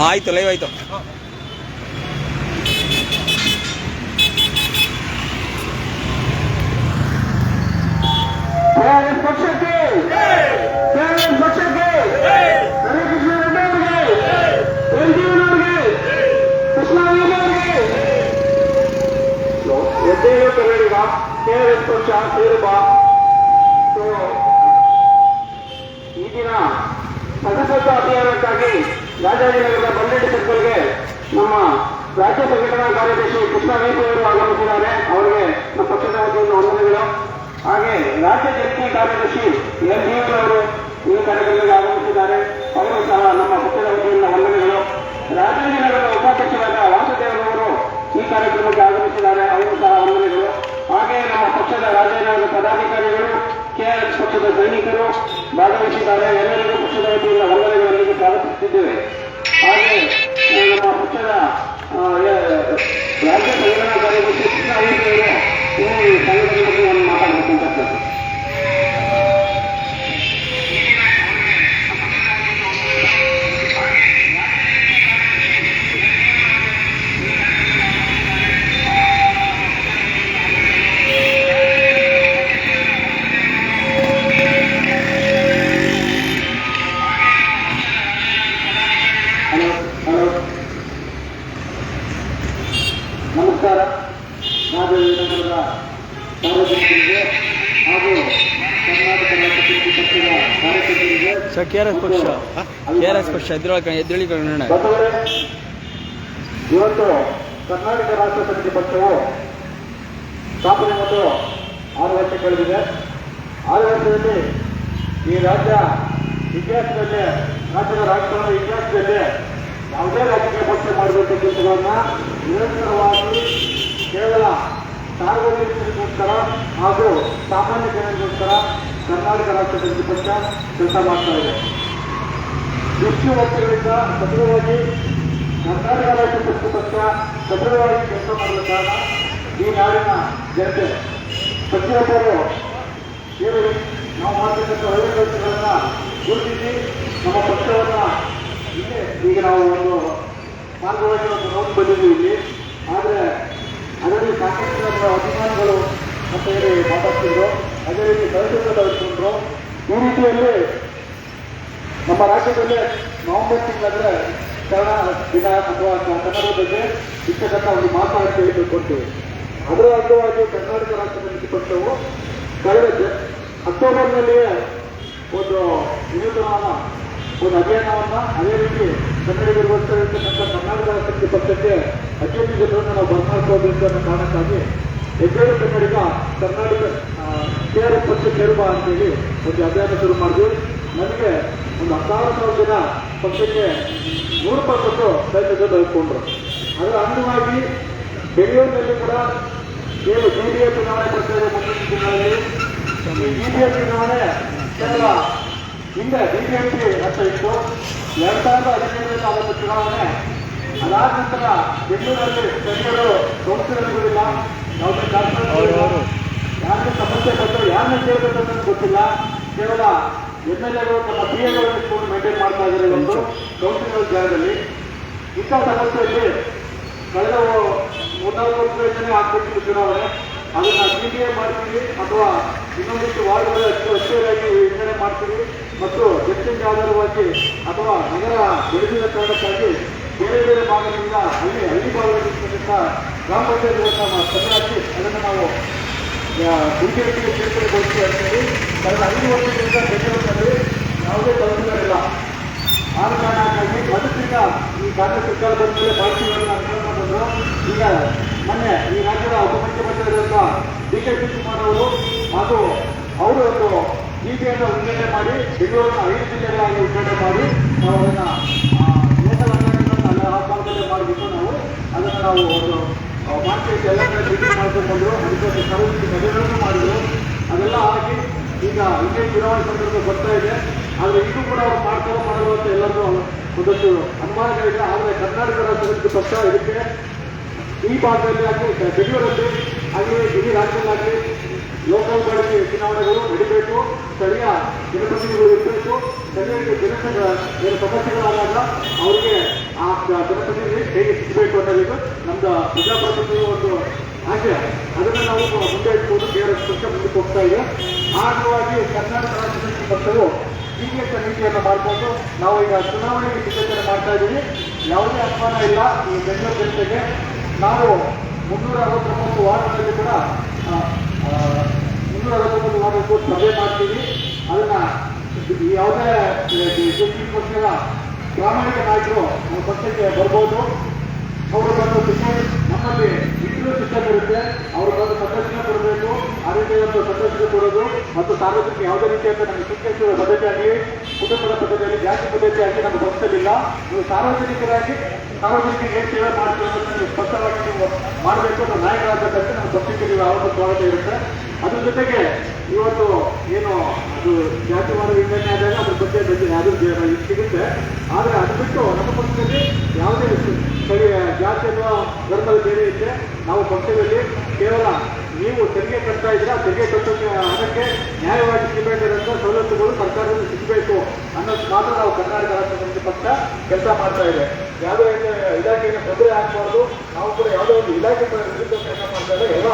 ಆಯ್ತು ಲೈವ್ ಆಯ್ತು. ಕೆಆರ್ಎಸ್ ಪಕ್ಷಕ್ಕೆ ಕೆಆರ್ಎಸ್ ಪಕ್ಷ ಹರಿಕೃಷ್ಣ ಸದಸ್ಯತ್ವ ಅಭಿಯಾನಕ್ಕಾಗಿ ರಾಜಾಜಿನಗರದ ಬಲ್ಲೆಡ್ಡಿ ಸರ್ಕಲ್ಗೆ ನಮ್ಮ ರಾಜ್ಯ ಸಂಘಟನಾ ಕಾರ್ಯದರ್ಶಿ ಕೃಷ್ಣ ಅವರು ಆಗಮಿಸಿದ್ದಾರೆ. ಅವರಿಗೆ ನಮ್ಮ ಪಕ್ಷದ ವತಿಯಿಂದ ವಂದನೆಗಳು. ಹಾಗೆ ರಾಜ್ಯ ಜಂಟಿ ಕಾರ್ಯದರ್ಶಿ ಬಿ ಅವರು ಈ ಕಾರ್ಯಕ್ರಮಕ್ಕೆ ಆಗಮಿಸಿದ್ದಾರೆ. ಅವರು ಸಹ ನಮ್ಮ ಪಕ್ಷದ ವತಿಯಿಂದ ವಂದನೆಗಳು. ರಾಜಾಜಿನಗರದ ಉಪಾಧ್ಯಕ್ಷರಾದ ವಾಸುದೇವರವರು ಈ ಕಾರ್ಯಕ್ರಮಕ್ಕೆ ಆಗಮಿಸಿದ್ದಾರೆ. ಅವರು ಸಹ ವಂದನೆಗಳು. ಹಾಗೆ ನಮ್ಮ ಪಕ್ಷದ ರಾಜಾಜಿನಗರದ ಪದಾಧಿಕಾರಿಗಳು ಕೆಆರ್ಎಸ್ ಪಕ್ಷದ ಸೈನಿಕರು ಭಾಗವಹಿಸಿದ್ದಾರೆ. ಎಲ್ಲರಿಗೂ ಪಕ್ಷದ ವತಿಯಿಂದ ವಂದನೆಗಳೊಂದಿಗೆ ಸ್ವಾಗತಿಸುತ್ತಿದ್ದೇವೆ ಹಾಗೆ ನಮ್ಮ ಪಕ್ಷದ ರಾಜ್ಯ ಸಂಘಟನಾ ಕಾರ್ಯದರ್ಶಿ ಕೃಷ್ಣ ಈ ಕೆ ಆರ್ ಎಸ್ ಪಕ್ಷ. ಕೆ ಆರ್ ಎಸ್ ಪಕ್ಷ ಎದ್ದೇಳಿ ಎದುರಳಿ ಕನ್ನಡ ಇವತ್ತು ಕರ್ನಾಟಕ ರಾಷ್ಟ್ರ ಸಮಿತಿ ಪಕ್ಷವು ಸ್ಥಾಪನೆ ಮತ್ತು ಆರು ವರ್ಷ ಕಳೆದಿದೆ. ಆರು ವರ್ಷದಲ್ಲಿ ಈ ರಾಜ್ಯ ಇತಿಹಾಸದಲ್ಲಿ, ರಾಜ್ಯದ ರಾಜಕಾರಣದ ಇತಿಹಾಸದಲ್ಲಿ ಯಾವುದೇ ರಾಜಕೀಯ ಪಕ್ಷ ಕೆಲಸಗಳನ್ನ ನಿರಂತರವಾಗಿ ಕೇವಲ ಸಾರ್ವಜನಿಕರಿಗೋಸ್ಕರ ಹಾಗೂ ಸಾಮಾನ್ಯ ಜನರಿಗೋಸ್ಕರ ಕರ್ನಾಟಕ ರಾಷ್ಟ್ರ ಸಮಿತಿ ಪಕ್ಷ ಕೆಲಸ ಮಾಡ್ತಾ ಇದೆ. ಎಷ್ಟು ವರ್ಷಗಳಿಂದ ಸದೃಢವಾಗಿ ಕರ್ನಾಟಕ ರಾಜ್ಯ ಪಕ್ಷ ಪಕ್ಷ ಸದೃಢವಾಗಿ ಕೆಲಸ ಮಾಡಲು ಕಾರಣ ಈ ನಾಡಿನ ಜನತೆ, ಪ್ರತಿಯೊಬ್ಬರು ಏನು ನಾವು ಮಾಡ್ತಕ್ಕಂಥ ಒಳ್ಳೆ ಕೆಲಸಗಳನ್ನ ಗುರುತಿಸಿ ನಮ್ಮ ಪಕ್ಷವನ್ನ ಇಲ್ಲೇ ಈಗ ನಾವು ಒಂದು ಮಾರ್ಗವಾಗಿ ಒಂದು ನೋಡಿ ಬಂದಿದ್ದೀವಿ ಇಲ್ಲಿ. ಆದರೆ ಅದರಲ್ಲಿ ಸಾಕಷ್ಟು ಅಭಿಮಾನಿಗಳು ಅಂತ ಹೇಳಿ ಮಾತಾಡ್ತಿದ್ರು. ಅದೇ ರೀತಿ ಸದಸ್ಯರು ತರಿಸ್ಕೊಂಡ್ರು ಈ ರೀತಿಯಲ್ಲಿ ನಮ್ಮ ರಾಜ್ಯದಲ್ಲಿ ನವೆಂಬರ್ ತಿಂಗಳಂದ್ರೆ ಕನ್ನಡ ದಿನ ಅಥವಾ ಕನ್ನಡ ಬಗ್ಗೆ ಇರ್ತಕ್ಕಂಥ ಒಂದು ಮಾತಾಡ್ತೀವಿ ಕೊಡ್ತೀವಿ ಅದರ ಅಂಗವಾಗಿ ಕರ್ನಾಟಕ ರಾಜ್ಯ ಸಮಿತಿ ಪಕ್ಷವು ಕಳೆದ ಅಕ್ಟೋಬರ್ನಲ್ಲಿಯೇ ಒಂದು ವಿನೂತನವಾದ ಒಂದು ಅಭಿಯಾನವನ್ನ ಅದೇ ರೀತಿ ಕನ್ನಡಿಗರಿಗೋಸ್ಕರ ಇರ್ತಕ್ಕಂಥ ಕರ್ನಾಟಕ ಸಮಿತಿ ಪಕ್ಷಕ್ಕೆ ಅತ್ಯಂತ ಜನರನ್ನು ನಾವು ಬರ್ಮಾಡ್ಕೋಬೇಕು ಅನ್ನೋ ಕಾರಣಕ್ಕಾಗಿ Heggade Kannadiga Karnataka K R S ಪಕ್ಷ ಸೇರುವ ಅಂತೇಳಿ ಒಂದು ಅಭಿಯಾನ ಶುರು ಮಾಡಿದ್ವಿ. ನನಗೆ ಒಂದು ಹತ್ತಾರು ಸಾವಿರ ಜನ ಪಕ್ಷಕ್ಕೆ ನೂರು ರೂಪಾಯಿ ಕೊಟ್ಟು ತೆಗೆದುಕೊಂಡ್ರು ಅದರ ಅಂಗವಾಗಿ ಬೆಂಗಳೂರಿನಲ್ಲಿ ಕೂಡ ಏನು ಬಿ ಡಿ ಎ ಚುನಾವಣೆ ಬರ್ತಾ ಇದೆ ಮುಂದಿನ ಚುನಾವಣೆಯಲ್ಲಿ ಈ ಡಿ ಎ ಚುನಾವಣೆ ಕೇವಲ ಹಿಂದೆ ಬಿ ಜೆ ಪಿ ಅಂತ ಇತ್ತು. ಎರಡ್ ಸಾವಿರದ ಹದಿನೈದರಲ್ಲಿ ಆದಂಥ ಚುನಾವಣೆ ಅದಾದ ನಂತರ ಬೆಂಗಳೂರಲ್ಲಿ ಸ್ಥಳೀಯರು ಕೌನ್ಸಿಲರ್ಗಳಿಲ್ಲ ಕಾರ್ಪೊರೇಟ್ ಯಾರಿಗೆ ಸಮಸ್ಯೆ ಬಂದು ಯಾರನ್ನ ಕೇಳಬೇಕು ಅನ್ನೋದು ಗೊತ್ತಿಲ್ಲ. ಕೇವಲ ಎಂ ಎಲ್ ಎಗಳು ತಮ್ಮ ಪಿ ಎಗಳನ್ನು ಕೂಡ ಮೇಂಟೈನ್ ಮಾಡ್ತಾ ಇದ್ದಾರೆ ಒಂದು ಕೌನ್ಸಿಲರ್ ಜಾಗದಲ್ಲಿ. ಇಂಥ ಸಮಸ್ಯೆಯಲ್ಲಿ ಕಳೆದ ಮೂರ್ನಾಲ್ಕು ವರ್ಷಗಳಿಂದಲೇ ಆಗ್ಬೇಕಿತ್ತು ಚುನಾವಣೆ. ಅದನ್ನ ಸಿ ಬಿ ಐ ಮಾಡ್ತೀವಿ ಅಥವಾ ಇನ್ನೊಂದಿಷ್ಟು ವಾರ್ಡ್ಗಳ ಹೆಚ್ಚು ಹೆಚ್ಚುವರಿಯಾಗಿ ವಿಂಗಡಣೆ ಮಾಡ್ತೀವಿ ಮತ್ತು ಹೆಚ್ಚಿನ ಆಧಾರವಾಗಿ ಅಥವಾ ನಗರ ಬೆಳೆದಿದ ಕಾರಣಕ್ಕಾಗಿ ಬೇರೆ ಬೇರೆ ಭಾಗದಿಂದ ಹಳ್ಳಿ ಹಳ್ಳಿ ಭಾಗದಲ್ಲಿರ್ತಕ್ಕಂಥ ಗ್ರಾಮ ಪಂಚಾಯತ್ ಸಭೆಯಾಗಿ ಅದನ್ನು ನಾವು ಬಿಜೆಪಿಗೆ ಸೇರ್ಪಡೆಗೊಳಿಸಿ ಅಂತೇಳಿ ಕಳೆದ ಐದು ವರ್ಷಗಳಿಂದ ಬೆಂಗಳೂರಿನಲ್ಲಿ ಯಾವುದೇ ತೊಂದರೆಗಳಿಲ್ಲ ಆದ ಕಾರಣಕ್ಕಾಗಿ ಮೊದಲಿಂದ ಈ ಕಾಂಗ್ರೆಸ್ ಸರ್ಕಾರ ಬಂದ ಮೇಲೆ ಅಂತ ಅನ್ಕೊಂಡು ಬಂದ್ರು ಈಗ ಮೊನ್ನೆ ಈ ರಾಜ್ಯದ ಉಪಮುಖ್ಯಮಂತ್ರಿಗಳಿಂದ ಡಿ ಕೆ ಶಿವಕುಮಾರ್ ಅವರು ಹಾಗೂ ಅವರು ಒಂದು ನೀತಿಯನ್ನು ಉದ್ಘಾಟನೆ ಮಾಡಿ ಬೆಂಗಳೂರಿನ ಐದು ಜಿಲ್ಲೆಗಳಾಗಿ ಉದ್ಘಾಟನೆ ಮಾಡಿ ನಾವು ಅದನ್ನು ಲೋಕಲ್ ಅಕಾಡೆಮಿಗಳನ್ನು ಅಲ್ಲ ಆ ಭಾಗದಲ್ಲೇ ಮಾಡಿಬಿಟ್ಟು ನಾವು ಅದನ್ನು ನಾವು ಒಂದು ಮಾರ್ಕೆಟ್ ಎಲ್ಲ ಕಡೆ ಮೀಟಿಂಗ್ ಮಾಡ್ಕೊಂಡು ಅದಕ್ಕೆ ಸರ್ವಿಸ್ ಮದುವೆಗಳನ್ನು ಮಾಡಿದ್ರು. ಅದೆಲ್ಲ ಆಗಿ ಈಗ ಇನ್ನೇ ಚುನಾವಣೆ ಸಂದರ್ಭ ಬರ್ತಾ ಇದೆ. ಆದರೆ ಇದು ಕೂಡ ಅವ್ರು ಮಾಡ್ತಾರೋ ಮಾಡಲು ಅಂತ ಎಲ್ಲರೂ ಒಂದಷ್ಟು ಅನುಮಾನಗಳಿದೆ ಆದರೆ ಕರ್ನಾಟಕ ರಾಜ್ಯ ಸಮಿತಿ ಪಕ್ಷ ಇದಕ್ಕೆ ಈ ಭಾಗದಲ್ಲಿ ಆಗಲಿ ಬೆಂಗಳೂರಲ್ಲಿ ಹಾಗೆಯೇ ಇಡೀ ರಾಜ್ಯದಲ್ಲಾಗಲಿ ಲೋಕಲ್ ಬಾಡಿಗೆ ಚುನಾವಣೆಗಳು ನಡೀಬೇಕು. ಸ್ಥಳೀಯ ಜನಪ್ರತಿನಿಧಿಗಳು ಇರಬೇಕು. ಸ್ಥಳೀಯ ಜನಸಂಘ ಏನು ಸಮಸ್ಯೆಗಳಾದಾಗ ಅವರಿಗೆ ಆ ಜನಪ್ರತಿನಿಧಿ ಹೇಗೆ ಸಿಗಬೇಕು ಅನ್ನೋದು ನಮ್ಮ ಪ್ರಜಾಪ್ರಭುತ್ವದ ಒಂದು ಆಶಯ ಅದನ್ನು ನಾವು ಮುಂದೆ ಇಟ್ಕೊಂಡು ಬೇರೆ ಪಕ್ಷ ಮುಂದಕ್ಕೆ ಹೋಗ್ತಾ ಇದೆ. ಹಾಗಾಗಿ ಕರ್ನಾಟಕ ರಾಜ್ಯ ಪಕ್ಷವು ಹೀಗೆ ನೀತಿಯನ್ನು ಮಾಡಿಕೊಂಡು ನಾವು ಈಗ ಚುನಾವಣೆಗೆ ಸಿದ್ಧತೆ ಮಾಡ್ತಾ ಇದ್ದೀವಿ. ಯಾವುದೇ ಅನುಮಾನ ಇಲ್ಲ. ಈ ಬೆಂಗಳೂರು ಜನತೆಗೆ. ನಾವು ಮುನ್ನೂರ ಅರವತ್ತೊಂಬತ್ತು ವಾರ್ಡ್ಗಳಲ್ಲಿ ಕೂಡ ಆ, ಆ, ಮಾಡಿ ಅರವತ್ತೊಂಬತ್ತು ಸಭೆ ಮಾಡ್ತೀವಿ. ಅದನ್ನ ಯಾವುದೇ ಪಕ್ಷದ ಪ್ರಾಮಾಣಿಕ ನಾಯಕರು ನಮ್ಮ ಪಕ್ಷಕ್ಕೆ ಬರ್ಬೋದು. ಅವರು ಬಂದು ಕಿಶನ್ ನಮ್ಮಲ್ಲಿ ಇಂಟರ್ವ್ಯೂ ಸಿಸ್ಟಮ್ ಇರುತ್ತೆ ಅವರು ಬಂದು ಸಂದರ್ಶನ ಕೊಡಬೇಕು. ರೀತಿ ಒಂದು ಸಂದರ್ಶನ ಕೊಡೋದು ಮತ್ತು ಸಾರ್ವಜನಿಕ ಯಾವುದೇ ರೀತಿಯಾದ ನಮಗೆ ಶಿಕ್ಷಕರ ಪದ್ಧತಿ ಆಗಲಿ ಕುಟುಂಬದ ಪದ್ಧತಿ ಆಗಲಿ ಜಾತಿ ಪದ್ಧತಿ ಆಗಲಿ ನಮ್ಮ ಪಕ್ಷದಲ್ಲಿಲ್ಲ ನೀವು ಸಾರ್ವಜನಿಕರಾಗಿ ಸಾರ್ವಜನಿಕರಿಗೆ ಏನು ಸೇವೆ ಮಾಡ್ತೀವಿ ಅಂತ ನೀವು ಸ್ಪಷ್ಟವಾಗಿ ನೀವು ಮಾಡಬೇಕು ಅನ್ನೋ ನಾಯಕರಾಗಬೇಕಂತ ನಮ್ಮ ಪಕ್ಷಕ್ಕೆ ನೀವು ಯಾವತ್ತೂ ಸ್ವಾಗತ ಇರುತ್ತೆ. ಅದ್ರ ಜೊತೆಗೆ ಇವತ್ತು ಏನು ಅದು ಜಾತಿವಾದ ವಿಂಗಡಣೆ ಆದಾಗ ಅದ್ರ ಬಗ್ಗೆ ಸಿಗುತ್ತೆ. ಆದರೆ ಅದು ಬಿಟ್ಟು ನಮ್ಮ ಪಕ್ಷದಲ್ಲಿ ಯಾವುದೇ ಸ್ಥಳೀಯ ಜಾತಿ ಅಥವಾ ಧರ್ಮದ ಬೇರೆ ಇದ್ದರೆ ನಾವು ಪಕ್ಷದಲ್ಲಿ ಕೇವಲ ನೀವು ತೆರಿಗೆ ಕಟ್ತಾ ಇದ್ರೆ ಆ ತೆರಿಗೆ ಕಟ್ಟೋಕ್ಕೆ ಹಣಕ್ಕೆ ನ್ಯಾಯವಾಗಿ ಸಿಗಬೇಕಾದಂಥ ಸವಲತ್ತುಗಳು ಸರ್ಕಾರದಲ್ಲಿ ಸಿಗಬೇಕು ಅನ್ನೋದು ಮಾತ್ರ ನಾವು ಕರ್ನಾಟಕ ರಾಜ್ಯ ಸಮಿತಿ ಪಕ್ಷ ಕೆಲಸ ಮಾಡ್ತಾ ಇದೆ. ಯಾವುದೇ ಇಲಾಖೆಗೆ ತೊಂದರೆ ಆಗಬಾರ್ದು. ನಾವು ಕೂಡ ಯಾವುದೋ ಒಂದು ಇಲಾಖೆ ವಿರುದ್ಧ ಕೆಲಸ ಮಾಡ್ತಾ ಇಲ್ಲ ಎಲ್ಲ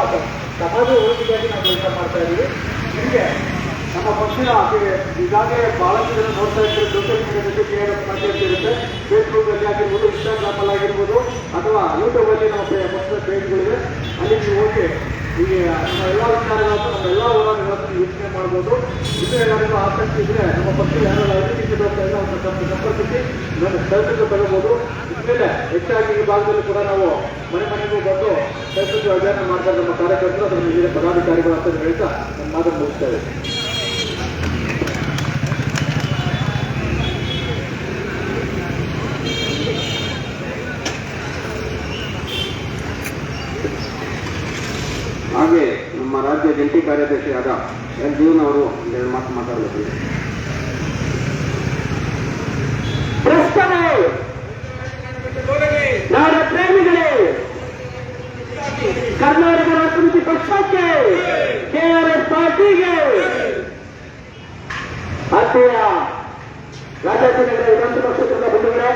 ಸಮಾಜ ಉಳಿಕೆಗಾಗಿ ನಾವು ಕೆಲಸ ಮಾಡ್ತಾ ಇದ್ದೀವಿ. ಹೀಗೆ ನಮ್ಮ ಪಕ್ಷ ಈಗಾಗಲೇ ಬಹಳಷ್ಟು ಜನ ನೋಡ್ತಾ ಇರ್ತಾರೆ ಸೋಷಿಯಲ್ ಮೀಡಿಯಾದಲ್ಲಿ ಕೆ ಆರ್ ಇರುತ್ತೆ ಫೇಸ್ಬುಕ್ ಅಲ್ಲಿ ಆಗಿರ್ಬೋದು ಇನ್ಸ್ಟಾಗ್ರಾಮ್ ಅಲ್ಲಿ ಆಗಿರ್ಬೋದು, ಅಥವಾ ಯೂಟ್ಯೂಬ್ ಅಲ್ಲಿ ನಮ್ಮ ಪಕ್ಷದ ಪೇಜ್ಗಳಿವೆ ಅಲ್ಲಿ ನೀವು ಹೋಗಿ ಹೀಗೆ ನಮ್ಮ ಎಲ್ಲ ವಿಚಾರಗಳನ್ನು, ನಮ್ಮ ಎಲ್ಲ ಹೋರಾಟಗಳನ್ನು ಯೋಚನೆ ಮಾಡ್ಬೋದು. ಇನ್ನೂ ಏನಾದರೂ ಆಸಕ್ತಿ ಇದ್ರೆ ನಮ್ಮ ಪಕ್ಷದ ಯಾರೆಲ್ಲ ಅಭಿವೃದ್ಧಿ ಅವ್ರನ್ನ ಸಂಪ- ಸಂಪರ್ಕಿಸಿ ನನ್ನ ಕೆಲಸಕ್ಕೆ ತಗೋಬಹುದು ಇನ್ಮೇಲೆ ಹೆಚ್ಚಾಗಿ ಈ ಭಾಗದಲ್ಲಿ ಕೂಡ ನಾವು ಮನೆ ಮನೆಗೂ ಬಂದು ಕೆಲಸಕ್ಕೆ ಅಭಿಯಾನ ಮಾಡ್ತಾರೆ ನಮ್ಮ ಕಾರ್ಯಕರ್ತರು ಅದರ ಮೇಲೆ ಪದಾಧಿಕಾರಿಗಳು ಅಂತ ಹೇಳ್ತಾ ನನ್ನ ಮಾತನ್ನು ಮುಗಿಸ್ತೇವೆ ಹಾಗೆ ನಮ್ಮ ರಾಜ್ಯ ಜಂಟಿ ಕಾರ್ಯದರ್ಶಿಯಾದ ಎಲ್ ಜೀವನ್ ಅವರು ಒಂದೆರಡು ಮಾತು ಮಾತಾಡಬೇಕು. ಭ್ರಷ್ಟರೇ! ಪ್ರೇಮಿಗಳೇ! ಕರ್ನಾಟಕ ರಾಷ್ಟ್ರಪತಿ ಪಕ್ಷಕ್ಕೆ ಕೆಆರ್ಎಸ್ ಪಾರ್ಟಿಗೆ ಆತ್ಮೀಯ ರಾಜಕೀಯ ವಿಧಾನಸಭಾ ಕ್ಷೇತ್ರದ ಬಂಧುಗಳೇ,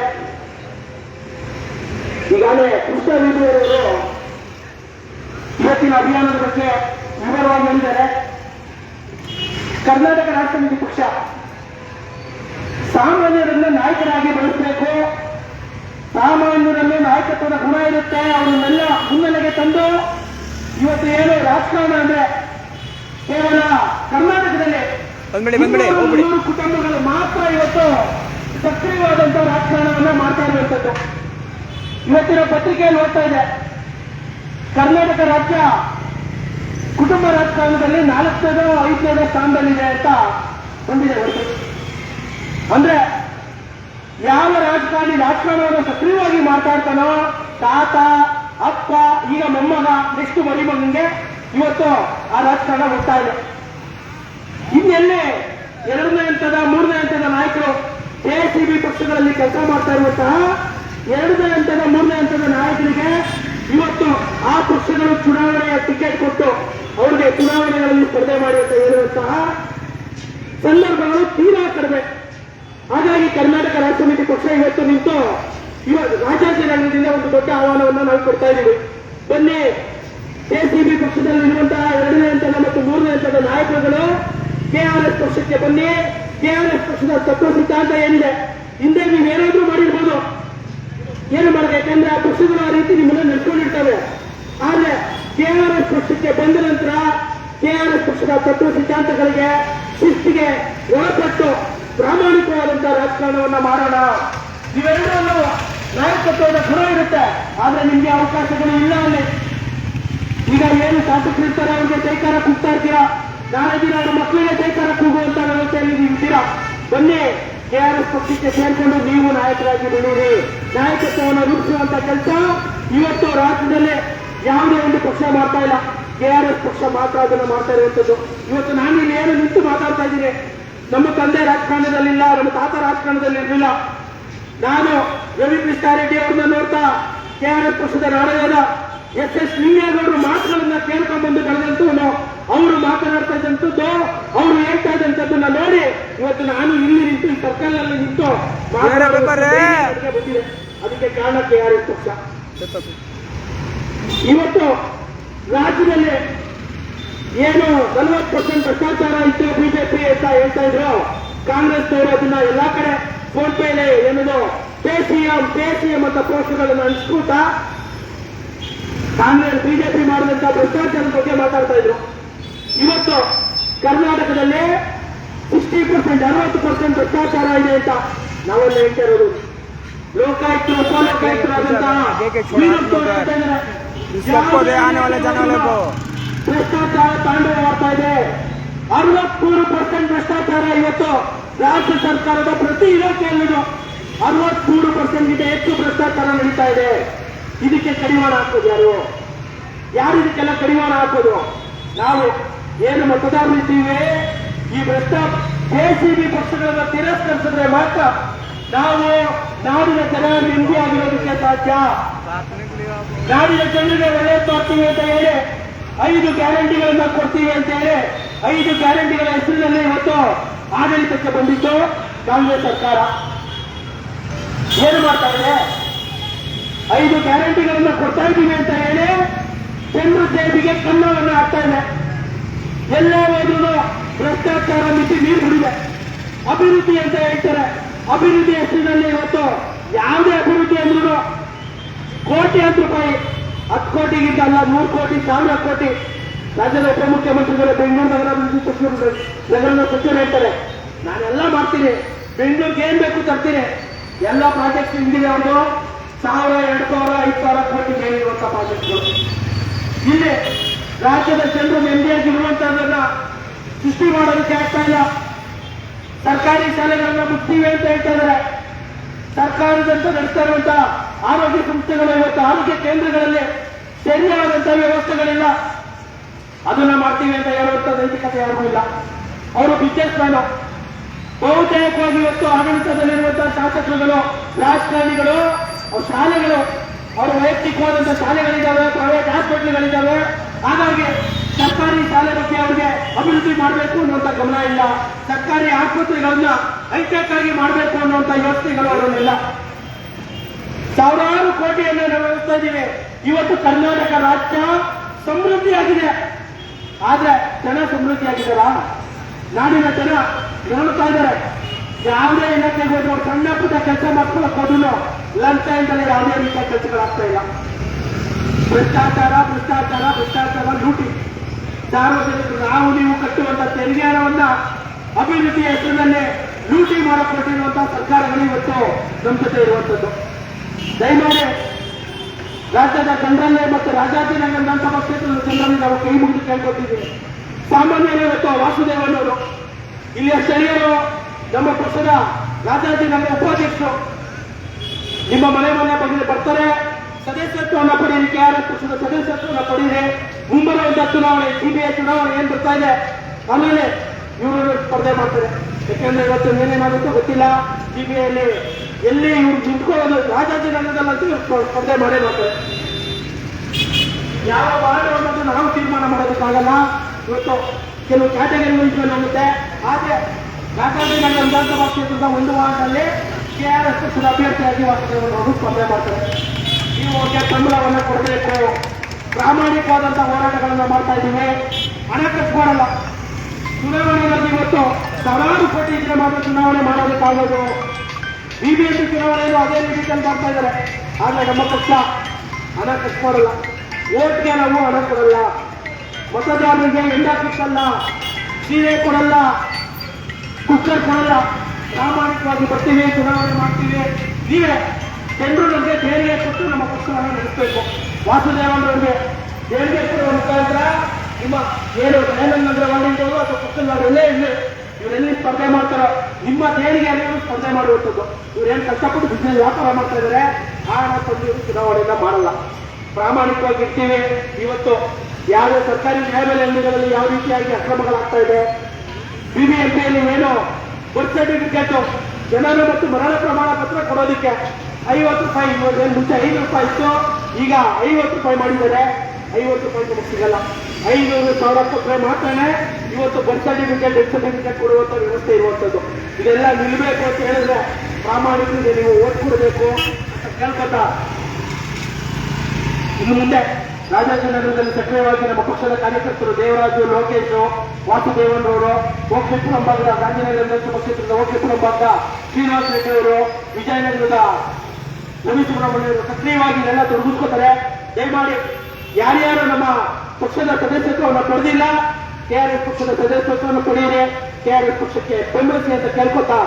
ಈಗಾಗಲೇ ಕೃಷ್ಣ ವಿಧಿಯವರು ಇವತ್ತಿನ ಅಭಿಯಾನದ ಬಗ್ಗೆ ವಿವರವಾಗಿ ಅಂದರೆ ಕರ್ನಾಟಕ ರಾಷ್ಟ್ರ ಸಮಿತಿ ಪಕ್ಷ ಸಾಮಾನ್ಯರನ್ನು ನಾಯಕರಾಗಿ ಬಳಸಬೇಕು. ಸಾಮಾನ್ಯರನ್ನು ನಾಯಕತ್ವದ ಗುಣ ಇರುತ್ತೆ. ಅವರನ್ನೆಲ್ಲ ಮುನ್ನೆಲೆಗೆ ತಂದು ಇವತ್ತು ಏನು ರಾಜಕಾರಣ ಅಂದ್ರೆ ಕೇವಲ ಕರ್ನಾಟಕದಲ್ಲಿ ಹೋಗ್ಬಿಡಿ. ಕುಟುಂಬಗಳು ಮಾತ್ರ ಇವತ್ತು ಸಕ್ರಿಯವಾದಂತಹ ರಾಜಕಾರಣವನ್ನ ಮಾಡ್ತಾ ಇರುವಂತದ್ದು. ಇವತ್ತಿನ ಪತ್ರಿಕೆಯಲ್ಲಿ ಓದ್ತಾ ಇದೆ. ಕರ್ನಾಟಕ ರಾಜ್ಯ ಕುಟುಂಬ ರಾಜಕಾರಣದಲ್ಲಿ ನಾಲ್ಕನೇದೋ ಐದನೇದೋ ಸ್ಥಾನದಲ್ಲಿದೆ ಅಂತ ಬಂದಿದೆ ಹೊರತು. ಅಂದ್ರೆ ಯಾವ ರಾಜಕಾರಣಿ ರಾಜಕಾರಣವನ್ನು ಸಕ್ರಿಯವಾಗಿ ಮಾತಾಡ್ತಾನೋ ತಾತ, ಅಪ್ಪ, ಈಗ ಮೊಮ್ಮಗ, ನೆಕ್ಸ್ಟ್ ಮರಿಮಗನಿಗೆ ಇವತ್ತು ಆ ರಾಜಕಾರಣ ಹೋಗ್ತಾ ಇದೆ. ಇನ್ನೆಲ್ಲೇ ಎರಡನೇ ಹಂತದ, ಮೂರನೇ ಹಂತದ ನಾಯಕರು ಎಸಿಬಿ ಪಕ್ಷಗಳಲ್ಲಿ ಕೆಲಸ ಮಾಡ್ತಾ ಇರುವಂತಹ ಎರಡನೇ ಹಂತದ, ಮೂರನೇ ಹಂತದ ನಾಯಕರಿಗೆ ಇವತ್ತು ಆ ಪಕ್ಷಗಳು ಚುನಾವಣೆಯ ಟಿಕೆಟ್ ಕೊಟ್ಟು ಅವರಿಗೆ ಚುನಾವಣೆಗಳಲ್ಲಿ ಸ್ಪರ್ಧೆ ಮಾಡಿ ಅಂತ ಹೇಳುವಂತಹ ಸಂದರ್ಭಗಳು ತೀರಾ ಕಡಿಮೆ. ಹಾಗಾಗಿ ಕರ್ನಾಟಕ ರಾಜ್ಯ ಸಮಿತಿ ಪಕ್ಷ ಇವತ್ತು ನಿಂತು ಇವತ್ತು ರಾಜ್ಯಾಧಿಕಾರಿಗಳಿಂದ ಒಂದು ದೊಡ್ಡ ಆಹ್ವಾನವನ್ನು ನಾವು ಕೊಡ್ತಾ ಇದ್ದೀವಿ. ಬನ್ನಿ ಎಸಿಬಿ ಪಕ್ಷದಲ್ಲಿ ಇರುವಂತಹ ಎರಡನೇ ಹಂತದ ಮತ್ತು ಮೂರನೇ ಹಂತದ ನಾಯಕರುಗಳು ಕೆಆರ್ಎಸ್ ಪಕ್ಷಕ್ಕೆ ಬನ್ನಿ. ಕೆಆರ್ಎಸ್ ಪಕ್ಷದ ತತ್ವ ಸಿದ್ಧಾಂತ ಏನಿದೆ? ಹಿಂದೆ ನೀವು ಏನಾದ್ರೂ ಮಾಡಿರ್ಬೋದು. ಏನು ಮಾಡಿದೆ ಯಾಕಂದ್ರೆ ಆ ಪಕ್ಷಗಳು ಆ ರೀತಿ ನಿಮ್ಮನ್ನ ನಡ್ಕೊಂಡಿರ್ತವೆ. ಆದ್ರೆ ಕೆಆರ್ಎಸ್ ಪಕ್ಷಕ್ಕೆ ಬಂದ ನಂತರ ಕೆಆರ್ಎಸ್ ಪಕ್ಷದ ತತ್ವ ಸಿದ್ಧಾಂತಗಳಿಗೆ ಶಿಸ್ತಿಗೆ ಒಳಪಟ್ಟು ಪ್ರಾಮಾಣಿಕವಾದಂತಹ ರಾಜಕಾರಣವನ್ನ ಮಾಡೋಣ. ಇವೆಲ್ಲರೂ ನಾಯಕತ್ವದ ಗುಣ ಇರುತ್ತೆ. ಆದ್ರೆ ನಿಮ್ಗೆ ಅವಕಾಶಗಳು ಇಲ್ಲ ಅಲ್ಲಿ. ಈಗ ಏನು ಶಾಸಕರು ಇರ್ತಾರೆ, ಅವ್ರಿಗೆ ಜೈಕಾರ ಕೂಗ್ತಾ ಇರ್ತೀರಾ? ನಾಳೆ ದಿನ ನಮ್ಮ ಮಕ್ಕಳಿಗೆ ಜೈಕಾರ ಕೂಗುವಂತ ವ್ಯವಸ್ಥೆಯಲ್ಲಿ ನೀವು ಇದ್ದೀರಾ? ಬನ್ನಿ ಕೆಆರ್ಎಸ್ ಪಕ್ಷಕ್ಕೆ ಸೇರ್ಕೊಂಡು ನೀವು ನಾಯಕರಾಗಿ ಬೆಳೀರಿ. ನಾಯಕತ್ವವನ್ನು ರೂಪಿಸುವಂತ ಕೆಲಸ ಇವತ್ತು ರಾಜ್ಯದಲ್ಲಿ ಯಾವುದೇ ಒಂದು ಪಕ್ಷ ಮಾಡ್ತಾ ಇಲ್ಲ. ಕೆ ಆರ್ ಎಸ್ ಪಕ್ಷ ಮಾತ್ರ ಅದನ್ನು ಮಾಡ್ತಾ ಇರುವಂತದ್ದು. ಇವತ್ತು ನಾನು ಇಲ್ಲಿ ಏನು ನಿಂತು ಮಾತಾಡ್ತಾ ಇದ್ದೀನಿ? ನಮ್ಮ ತಂದೆ ರಾಜಕಾರಣದಲ್ಲಿಲ್ಲ ನಮ್ಮ ತಾತ ರಾಜಕಾರಣದಲ್ಲಿ ಇರಲಿಲ್ಲ ನಾನು ರವಿ ಕೃಷ್ಣಾರೆಡ್ಡಿ ಅವ್ರನ್ನ ನೋಡ್ತಾ ಕೆ ಆರ್ ಎಸ್ ಪಕ್ಷದ ನಾಡಗದ ಎಸ್ ಎಸ್ ಲಿಂಗೇಗೌಡರು ಮಾತುಗಳನ್ನ ಕೇಳ್ಕೊಂಡ್ಬಂದು ಬೆಳೆದಂತವನು ಅವರು ಮಾತನಾಡ್ತಾ ಇದ್ದಂಥದ್ದು ಅವರು ಹೇಳ್ತಾ ಇದ್ದಂಥದ್ದನ್ನ ನೋಡಿ ಇವತ್ತು ನಾನು ಇಲ್ಲಿ ನಿಂತು ಈ ಸರ್ಕಲ್ನಲ್ಲಿ ನಿಂತು ಅದಕ್ಕೆ ಕಾರಣ ಕೆ ಆರ್ ಎಸ್ ಪಕ್ಷ. ಇವತ್ತು ರಾಜ್ಯದಲ್ಲಿ ಏನು ನಲವತ್ತು ಪರ್ಸೆಂಟ್ ಭ್ರಷ್ಟಾಚಾರ ಇತ್ತು ಬಿಜೆಪಿ ಅಂತ ಹೇಳ್ತಾ ಇದ್ರು. ಕಾಂಗ್ರೆಸ್ ಅದನ್ನ ಎಲ್ಲಾ ಕಡೆ ಫೋನ್ ಪೇಲಿ ಏನದು ಪೇ ಸಿಎಂ ಪೇ ಸಿಎಂ ಅಂತ ಪೋಸ್ಟ್ಗಳನ್ನು ಅನ್ಸ್ಕೂತ ಕಾಂಗ್ರೆಸ್ ಬಿಜೆಪಿ ಮಾಡಿದಂತ ಭ್ರಷ್ಟಾಚಾರದ ಬಗ್ಗೆ ಮಾತಾಡ್ತಾ ಇದ್ರು. ಇವತ್ತು ಕರ್ನಾಟಕದಲ್ಲಿ ಸಿಕ್ಸ್ಟಿ ಪರ್ಸೆಂಟ್ ಅರವತ್ತು ಪರ್ಸೆಂಟ್ ಭ್ರಷ್ಟಾಚಾರ ಇದೆ ಅಂತ ನಾವೆಲ್ಲ ಹೇಳ್ತಾ ಇರೋದು. ಲೋಕಾಯುಕ್ತರು ಉಪಲೋಕಾಯುಕ್ತರು ಇದೆ ಆನೆ ಭ್ರಷ್ಟಾಚಾರ ತಾಂಡವ ಮಾಡ್ತಾ ಇದೆ. ಅರವತ್ಮೂರು ಪರ್ಸೆಂಟ್ ಭ್ರಷ್ಟಾಚಾರ ಇವತ್ತು ರಾಜ್ಯ ಸರ್ಕಾರದ ಪ್ರತಿ ಇಲಾಖೆಯಲ್ಲೂ ಅರವತ್ಮೂರು ಪರ್ಸೆಂಟ್ಗಿಂತ ಹೆಚ್ಚು ಭ್ರಷ್ಟಾಚಾರ ನಡೀತಾ ಇದೆ. ಇದಕ್ಕೆ ಕಡಿವಾಣ ಹಾಕೋದು ಯಾರು? ಯಾರು ಇದಕ್ಕೆಲ್ಲ ಕಡಿವಾಣ ಹಾಕೋದು? ನಾವು ಏನು ಮತದಾರರಿದ್ದೀವಿ? ಈ ಭ್ರಷ್ಟ ಕೆಸಿಬಿ ಪಕ್ಷಗಳನ್ನು ತಿರಸ್ಕರಿಸಿದ್ರೆ ಮಾತ್ರ ನಾವು ನಾಡಿನ ಜನ ನೆಮ್ಮದಿಯಾಗಿರೋದಕ್ಕೆ ಸಾಧ್ಯ. ನಾಡಿನ ಜನರಿಗೆ ಒಳ್ಳೆ ಮಾಡ್ತೀವಿ ಅಂತ ಹೇಳಿ ಐದು ಗ್ಯಾರಂಟಿಗಳನ್ನ ಕೊಡ್ತೀವಿ ಅಂತ ಹೇಳಿ ಐದು ಗ್ಯಾರಂಟಿಗಳ ಹೆಸರಿನಲ್ಲಿ ಇವತ್ತು ಆಡಳಿತಕ್ಕೆ ಬಂದಿತ್ತು ಕಾಂಗ್ರೆಸ್ ಸರ್ಕಾರ. ಏನು ಮಾಡ್ತಾ ಇದೆ? ಐದು ಗ್ಯಾರಂಟಿಗಳನ್ನ ಕೊಡ್ತಾ ಇದ್ದೀವಿ ಅಂತ ಹೇಳಿ ಜನರ ಜೇಬಿಗೆ ಕನ್ನವನ್ನು ಹಾಕ್ತಾ ಇದೆ. ಎಲ್ಲ ಹೋದ್ರೂ ಭ್ರಷ್ಟಾಚಾರ ಮಿತಿ ನೀರು ಬಿಡಿದೆ ಅಭಿವೃದ್ಧಿ ಅಂತ ಹೇಳ್ತಾರೆ. ಅಭಿವೃದ್ಧಿ ಹೆಸರಿನಲ್ಲಿ ಇವತ್ತು ಯಾವುದೇ ಅಭಿವೃದ್ಧಿ ಅಂದ್ರೂ ಹತ್ತು ರೂಪಾಯಿ, ಹತ್ತು ಕೋಟಿಗಿಂತ ಅಲ್ಲ ನೂರು ಕೋಟಿ, ಸಾವಿರ ಕೋಟಿ ರಾಜ್ಯದ ಉಪಮುಖ್ಯಮಂತ್ರಿಗಳು ಬೆಂಗಳೂರು ನಗರಾಭಿವೃದ್ಧಿ ಸಚಿವರು ನಗರದ ಸಚಿವರು ಹೇಳ್ತಾರೆ. ನಾನೆಲ್ಲ ಮಾಡ್ತೀನಿ. ಬೆಂಗಳೂರಿಗೆ ಏನ್ ಬೇಕು ತರ್ತೀನಿ. ಎಲ್ಲ ಪ್ರಾಜೆಕ್ಟ್ ಹಿಂದಿದೆ ಅವರು ಸಾವಿರ, ಎರಡು ಸಾವಿರ, ಐದು ಸಾವಿರ ಕೋಟಿ ಮೇಲಿರುವಂತ ಪ್ರಾಜೆಕ್ಟ್ಗಳು ಇಲ್ಲಿ ರಾಜ್ಯದ ಜನರು ನೆಮ್ಮದಿಯಾಗಿರುವಂತಹದನ್ನ ಸೃಷ್ಟಿ ಮಾಡೋದಕ್ಕೆ ಆಗ್ತಾ ಇಲ್ಲ. ಸರ್ಕಾರಿ ಶಾಲೆಗಳನ್ನ ಮುಚ್ತೀವಿ ಅಂತ ಹೇಳ್ತಾ ಇದ್ದಾರೆ. ಸರ್ಕಾರದಂತ ನಡೆಸ್ತಾ ಇರುವಂತಹ ಆರೋಗ್ಯ ಸಂಸ್ಥೆಗಳು ಇವತ್ತು ಆರೋಗ್ಯ ಕೇಂದ್ರಗಳಲ್ಲಿ ಸರಿಯಾದಂತಹ ವ್ಯವಸ್ಥೆಗಳಿಲ್ಲ. ಅದನ್ನ ಮಾಡ್ತೀವಿ ಅಂತ ಹೇಳುವಂತ ನೈತಿಕತೆ ಯಾರಿಗೂ ಇಲ್ಲ. ಅವರು ಬಿಸ್ನೆಸ್ ಮ್ಯಾನ್ ಬಹುತೇಕವಾಗಿ ಇವತ್ತು ಆಡಳಿತದಲ್ಲಿರುವಂತಹ ಶಾಸಕರುಗಳು, ರಾಜಕಾರಣಿಗಳು, ಅವ್ರ ಶಾಲೆಗಳು, ಅವರ ವೈಯಕ್ತಿಕವಾದಂತಹ ಶಾಲೆಗಳಿದ್ದಾವೆ ಪ್ರೈವೇಟ್ ಹಾಸ್ಪಿಟಲ್ಗಳಿದ್ದಾವೆ ಹಾಗಾಗಿ ಸರ್ಕಾರಿ ಶಾಲೆ ಬಗ್ಗೆ ಅವರಿಗೆ ಅಭಿವೃದ್ಧಿ ಮಾಡಬೇಕು ಅನ್ನುವಂಥ ಗಮನ ಇಲ್ಲ. ಸರ್ಕಾರಿ ಆಸ್ಪತ್ರೆಗಳನ್ನ ಹೈಟೆಕ್ ಆಗಿ ಮಾಡಬೇಕು ಅನ್ನುವಂಥ ಯೋಚನೆಗಳು ಅವರಲ್ಲಿಲ್ಲ ಸಾವಿರಾರು ಕೋಟಿಯನ್ನು ನಾವು ವ್ಯವಸ್ಥೆ ಇದ್ದೀವಿ ಇವತ್ತು ಕರ್ನಾಟಕ ರಾಜ್ಯ ಸಮೃದ್ಧಿಯಾಗಿದೆ ಆದ್ರೆ ಜನ ಸಮೃದ್ಧಿಯಾಗಿದ್ದಾರಾ ನಾಡಿನ ಜನ ನೋಡ್ತಾ ಇದ್ದಾರೆ. ಯಾವುದೇ ಹೋದ್ರು ಅವ್ರು ಸಣ್ಣ ಪುಟ್ಟ ಕೆಲಸ ಮಾಡ್ಕೊಳಕ್ ಕೊಡಲು ಲಂಚ ಇಂದಲೇ ಯಾವುದೇ ರೀತಿಯ ಕೆಲಸಗಳಾಗ್ತಾ ಇಲ್ಲ. ಭ್ರಷ್ಟಾಚಾರ ಭ್ರಷ್ಟಾಚಾರ ಭ್ರಷ್ಟಾಚಾರ, ಲೂಟಿ. ಸಾರ್ವಜನಿಕರು ನಾವು ನೀವು ಕಟ್ಟುವಂತ ತೆರಿಗೆ ಹಣವನ್ನ ಅಭಿವೃದ್ಧಿಯ ಹೆಸರಿನಲ್ಲಿ ಲೂಟಿ ಮಾಡಕ್ ಸರ್ಕಾರಗಳು ಇವತ್ತು ನಮ್ಮ ಜೊತೆ ಇರುವಂತದ್ದು. ದಯಮಾಡಿ ರಾಜ್ಯದ ಜನರಲ್ಲೇ ಮತ್ತು ರಾಜಾಜಿನಗರ ವಿಧಾನಸಭಾ ಕ್ಷೇತ್ರದ ಜನರಲ್ಲಿ ನಾವು ಕೈ ಮುಗಿದು ಕೇಳ್ಕೊತಿದ್ದೀವಿ ಸಾಮಾನ್ಯರು ಇವತ್ತು ವಾಸುದೇವನವರು ಇಲ್ಲಿಯ ಸ್ಥಳೀಯರು, ನಮ್ಮ ಪಕ್ಷದ ರಾಜಾಜಿನಗರ ಉಪಾಧ್ಯಕ್ಷರು, ನಿಮ್ಮ ಮನೆ ಮನೆ ಬಗ್ಗೆ ಬರ್ತಾರೆ. ಸದಸ್ಯತ್ವವನ್ನು ಪಡೀರಿ ಕೆ ಆರ್ ಪಕ್ಷದ ಸದಸ್ಯತ್ವವನ್ನು ಪಡೆಯಿದೆ ಮುಂಬರುವಂತ ಚುನಾವಣೆ ಸಿಬಿಐ ಚುನಾವಣೆ ಏನ್ ಬರ್ತಾ ಇದೆ? ಆಮೇಲೆ ಇವರು ಸ್ಪರ್ಧೆ ಮಾಡ್ತಾರೆ. ಯಾಕೆಂದ್ರೆ ಇವತ್ತು ಏನೇನಾಗುತ್ತೋ ಗೊತ್ತಿಲ್ಲ. ಸಿಬಿಐಲಿ ಎಲ್ಲಿ ಇವ್ರು ನಿಂತ್ಕೊಳ್ಳೋದು ರಾಜಾಜಿನಗರದಲ್ಲಂತೂ ಇವ್ರು ಸ್ಪ- ಸ್ಪರ್ಧೆ ಮಾಡೇ ಮಾಡ್ತಾರೆ. ಯಾವ ವಾರ್ಡ್ ನಾವು ತೀರ್ಮಾನ ಮಾಡೋದಕ್ಕಾಗಲ್ಲ. ಇವತ್ತು ಕೆಲವು ಕ್ಯಾಟಗರಿ ವೈಸ್ಗಳು ಆಗುತ್ತೆ. ಆದ್ರೆ ರಾಜಾಜಿನಗರ ವಿಧಾನಸಭಾ ಕ್ಷೇತ್ರದ ಒಂದು ವಾರ್ಡಲ್ಲಿ ಕೆ ಆರ್ ಎಸ್ ಪಕ್ಷದ ಅಭ್ಯರ್ಥಿಯಾಗಿ ಅವರು ಸ್ಪರ್ಧೆ ಮಾಡ್ತಾರೆ. ನೀವು ಸಂಬಳವನ್ನು ಕೊಡಬೇಕು. ಪ್ರಾಮಾಣಿಕವಾದಂತಹ ಹೋರಾಟಗಳನ್ನು ಮಾಡ್ತಾ ಇದ್ದೀವಿ. ಹಣ ಖರ್ಚು ಮಾಡಲ್ಲ. ಚುನಾವಣೆಯಲ್ಲಿ ಇವತ್ತು ಸಾವಿರಾರು ಕೋಟಿ ಇದ್ರೆ ಮಾತ್ರ ಚುನಾವಣೆ ಮಾಡೋದಕ್ಕಾಗೋದು. ಬಿಬಿಎಂಪಿ ಚುನಾವಣೆಯನ್ನು ಅದೇ ರೀತಿಯಲ್ಲಿ ಮಾಡ್ತಾ ಇದ್ದಾರೆ. ಆದ್ರೆ ನಮ್ಮ ಪಕ್ಷ ಹಣ ಖರ್ಚು ಮಾಡಲ್ಲ. ಓಟ್ಗೆ ನಾವು ಹಣ ಕೊಡಲ್ಲ. ಮತದಾರರಿಗೆ ಎಂಡ ಕಿಕ್ಕಲ್ಲ. ಸೀರೆ ಕೊಡಲ್ಲ. ಕುಕ್ಕರ್ ಕೊಡಲ್ಲ. ಪ್ರಾಮಾಣಿಕವಾಗಿ ಬರ್ತೀವಿ, ಚುನಾವಣೆ ಮಾಡ್ತೀವಿ. ನೀವೇ ಜನರು ನಮಗೆ ದೇಣಿಗೆ ಕೊಟ್ಟು ನಮ್ಮ ಪಕ್ಷವನ್ನು ನಡೆಸಬೇಕು. ವಾಸುದೇವನವರಿಗೆ ದೇಣಿಗೆ ಕೊಡುವ ಮುಖಾಂತರ ನಿಮ್ಮ ಏನು ನಗರ ವಾರ್ಡಿಂದವರು ಅಥವಾ ಪಕ್ಷದವರೆಲ್ಲೇ ಇರಲಿ ಇವರೆಲ್ಲಿ ಸ್ಪರ್ಧೆ ಮಾಡ್ತಾರೋ, ನಿಮ್ಮ ದೇಣಿಗೆ ಅನ್ನೋದು ಸ್ಪರ್ಧೆ ಮಾಡುವಂಥದ್ದು. ಇವ್ರೇನು ಕಷ್ಟಪಟ್ಟು ಬಿಸ್ನೆಸ್ ವ್ಯಾಪಾರ ಮಾಡ್ತಾ ಇದ್ದಾರೆ ಆ ಹಣ ತಂದು ಇವ್ರು ಚುನಾವಣೆಯನ್ನ ಮಾಡಲ್ಲ. ಪ್ರಾಮಾಣಿಕವಾಗಿ ಇರ್ತೀವಿ. ಇವತ್ತು ಯಾವುದೇ ಸರ್ಕಾರಿ ನ್ಯಾಯಾಲಯಗಳಲ್ಲಿ ಯಾವ ರೀತಿಯಾಗಿ ಅಕ್ರಮಗಳಾಗ್ತಾ ಇದೆ? ಬಿಬಿಎಂಪಿಯಲ್ಲಿ ಏನು ಬರ್ತ್ ಸರ್ಟಿಫಿಕೇಟ್ ಜನರು ಮತ್ತು ಮರಣ ಪ್ರಮಾಣ ಪತ್ರ ಕೊಡೋದಕ್ಕೆ ಐವತ್ತು ರೂಪಾಯಿ ಮುಂಚೆ ಐದು ರೂಪಾಯಿ ಇತ್ತು. ಈಗ ಐವತ್ತು ರೂಪಾಯಿ ಮಾಡಿದ್ದಾರೆ. ಐವತ್ತು ರೂಪಾಯಿ ನಮಗೆ ಸಿಗಲ್ಲ. ಐನೂರು ಸಾವಿರ ಕೊಟ್ಟರೆ ಮಾತ್ರನೇ ಇವತ್ತು ಬರ್ತ್ ಸರ್ಟಿಫಿಕೇಟ್ ಡೆತ್ ಸರ್ಟಿಫಿಕೇಟ್ ಕೊಡುವಂತ ವ್ಯವಸ್ಥೆ ಇರುವಂಥದ್ದು ಇದೆಲ್ಲ ನಿಲ್ಲಬೇಕು ಅಂತ ಹೇಳಿದ್ರೆ ಪ್ರಾಮಾಣಿಕರಿಗೆ ನೀವು ಓಟ್ ಕೊಡಬೇಕು ಕೇಳ್ಕೊತಾ. ಇನ್ನು ಮುಂದೆ ರಾಜಾಜಿನಗರದಲ್ಲಿ ಸಕ್ರಿಯವಾಗಿ ನಮ್ಮ ಪಕ್ಷದ ಕಾರ್ಯಕರ್ತರು ದೇವರಾಜು, ಲೋಕೇಶ್ ವಾಸುದೇವನವರು ಓಕೆಪುರಂ ಭಾಗದ ಗಾಂಧಿನಗರ ಕ್ಷೇತ್ರದ ಓಕೆಪುರಂ ಭಾಗದ ಶ್ರೀನಿವಾಸ ರೆಡ್ಡಿ ಅವರು, ವಿಜಯನಗರದ ರವಿ ಸುಬ್ರಹ್ಮಣ್ಯರು ಸಕ್ರಿಯವಾಗಿ ಇದೆಲ್ಲ ತೊಡಗಿಸ್ಕೋತಾರೆ. ದಯಮಾಡಿ ಯಾರ್ಯಾರು ನಮ್ಮ ಪಕ್ಷದ ಸದಸ್ಯತ್ವವನ್ನು ಪಡೆದಿಲ್ಲ ಕೆಆರ್ಎಸ್ ಪಕ್ಷದ ಸದಸ್ಯತ್ವವನ್ನು ಪಡೆಯಿರಿ. ಕೆಆರ್ಎಸ್ ಪಕ್ಷಕ್ಕೆ ಬೆಂಬಲಿಸಿ ಅಂತ ಕೇಳ್ಕೊತಾ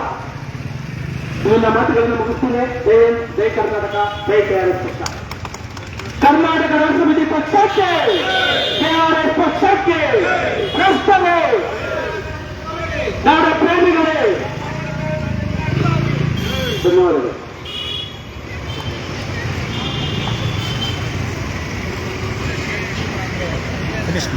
ನನ್ನ ಮಾತುಗಳನ್ನು ಮುಗಿಸ್ತೀನಿ. ಜೈ ಕರ್ನಾಟಕ ಜೈ ಕರ್ನಾಟಕ, ಜೈ ಕೆಆರ್ಎಸ್ ಪಕ್ಷ. ಕರ್ನಾಟಕ ರಾಜ್ಯ ಸಮಿತಿ ಪಕ್ಷಕ್ಕೆ ಕೆಆರ್ಎಸ್ ಪಕ್ಷಕ್ಕೆ ಭ್ರಷ್ಟರೇ ನಾಡ ಪ್ರೇಮಿಗಳೇ, ಧನ್ಯವಾದಗಳು. কৃষ্ণ